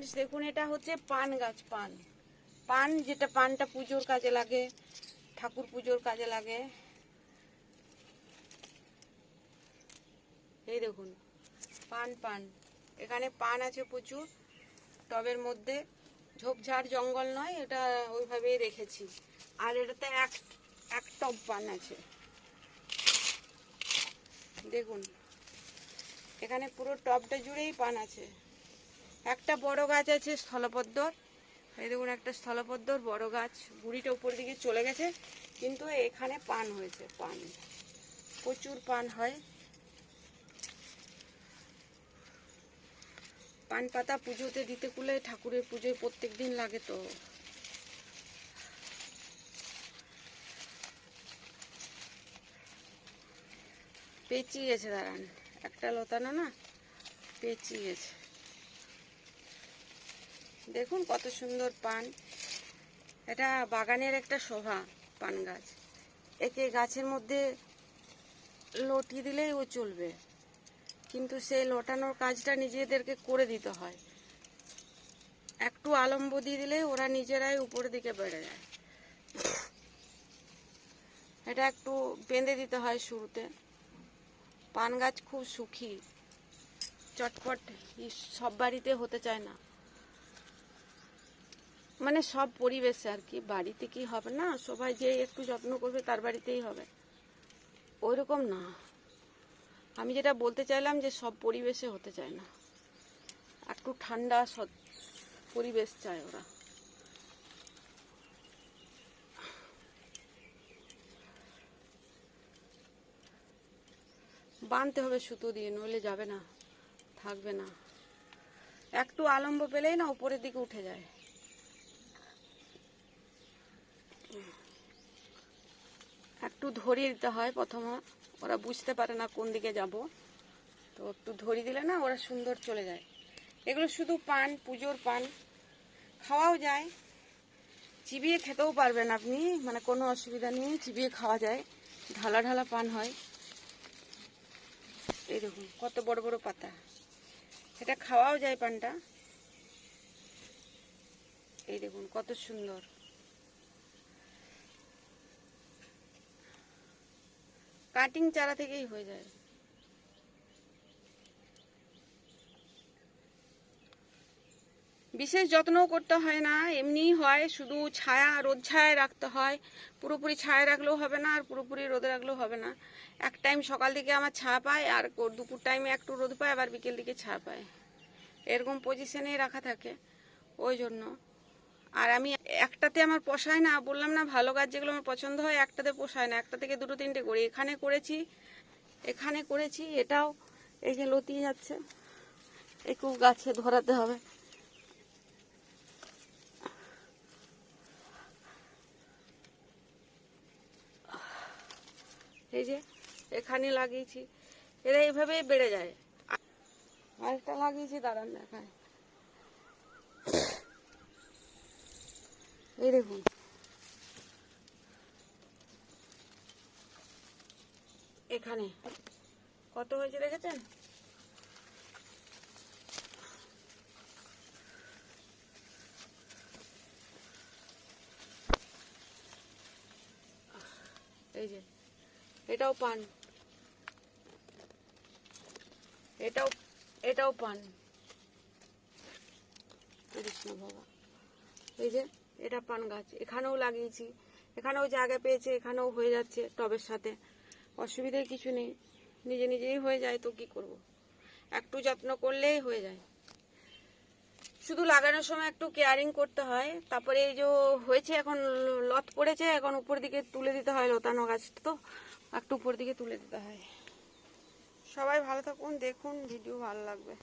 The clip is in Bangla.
ফ্রেন্ডস দেখুন, এটা হচ্ছে পান গাছ, পান। পান যেটা, পানটা পুজোর কাজে লাগে, ঠাকুর পুজোর কাজে লাগে। এই দেখুন, পান পান। এখানে পান আছে প্রচুর, টবের মধ্যে। ঝোপঝাড়, জঙ্গল নয়, এটা ওইভাবেই রেখেছি। আর এটাতে এক এক টব পান আছে। দেখুন, এখানে পুরো টবটা জুড়েই পান আছে। একটা বড় গাছ আছে স্থলপদ্মর। এই দেখুন, একটা স্থলপদ্মর বড় গাছ। গুড়িটা উপর দিকে চলে গেছে, কিন্তু এখানে পান হয়েছে, পান। প্রচুর পান হয়। পান পাতা পুজোতে দিতে কুলে ঠাকুরের পুজোয় প্রত্যেক দিন লাগে তো। পেঁচিয়ে গেছে, দাঁড়ান। একটা লতানো না, পেঁচিয়ে গেছে। দেখুন কত সুন্দর পান। এটা বাগানের একটা শোভা পান গাছ। একে গাছের মধ্যে লটি দিলেই ও চলবে। কিন্তু সেই লোটানোর কাজটা নিজেদেরকে করে দিতে হয়। একটু আলম্ব দিয়ে দিলে ওরা নিজেরাই উপরের দিকে বেড়ে যায়। এটা একটু বেঁধে দিতে হয় শুরুতে। পান গাছ খুব সুখী। চটপট সব বাড়িতে হতে চায় না। মানে সব পরিবেশে আর কি। বাড়িতে কি হবে না, সবাই যে একটু যত্ন করবে তার বাড়িতেই হবে। ওইরকম না। আমি যেটা বলতে চাইলাম যে সব পরিবেশে হতে চায় না। একটু ঠান্ডা পরিবেশ চায় ওরা। বাঁধতে হবে সুতো দিয়ে, নইলে যাবে না, থাকবে না। একটু আলম্ব পেলেই না উপরের দিকে উঠে যায়। একটু ধরিয়ে দিতে হয় প্রথমে। ওরা বুঝতে পারে না কোন দিকে যাব। তো একটু ধরিয়ে দিলে না ওরা সুন্দর চলে যায়। এগুলো শুধু পান, পুজোর পান। খাওয়াও যায়। চিবিয়ে খেতেও পারবেন আপনি মানে কোনো অসুবিধা নেই, চিবিয়ে খাওয়া যায়। ঢালা ঢালা পান হয়। এই দেখুন, কত বড় বড় পাতা। এটা খাওয়াও যায় পানটা। এই দেখুন, কত সুন্দর। কাটিং চারা থেকেই হয়ে যায়। বিশেষ যত্নও করতে হয় না, এমনিই হয়, শুধু ছায়া, রোদ ছায়ায় রাখতে হয়। পুরোপুরি ছায়া রাখলেও হবে না, আর পুরোপুরি রোদে রাখলেও হবে না। এক টাইম সকাল দিকে আমার ছায়া পায়, আর দুপুর টাইমে একটু রোদ পায়, আবার বিকেল দিকে ছায়া পায়। এরকম পজিশনেই রাখা থাকে। ওই জন্য আর আমি একটাতে আমার পোষায় না, বললাম না ভালো গাছ যেগুলো আমার পছন্দ হয়, একটাতে পোষায় না, একটা থেকে দুটো তিনটে করি। এখানে করেছি এখানে করেছি, এটাও এই যে লতিয়ে যাচ্ছে। একটু গাছে ধরাতে হবে। এই যে এখানে লাগিয়েছি, এরা এইভাবেই বেড়ে যায়। আরেকটা লাগিয়েছি, দাঁড়ান দেখায় এই দেখুন। এখানে। কত হয়েছে দেখেছেন? এই যে, এটাও পান। এটাও এটাও পান। বাবা। এই যে এটা পান গাছ। এখানেও লাগিয়েছি। এখানেও জায়গা পেয়েছে, এখানেও হয়ে যাচ্ছে টবের সাথে। অসুবিধার কিছু নেই। নিজে নিজেই হয়ে যায় তো কি করব? একটু যত্ন করলেই হয়ে যায়। শুধু লাগানোর সময় একটু কেয়ারিং করতে হয়। তারপরে এই যে হয়েছে এখন লত পড়েছে, এখন উপর দিকে তুলে দিতে হয় লতানো গাছটা তো। একটু উপর দিকে তুলে দিতে হয়। সবাই ভালো থাকুন, দেখুন, ভিডিও ভালো লাগবে।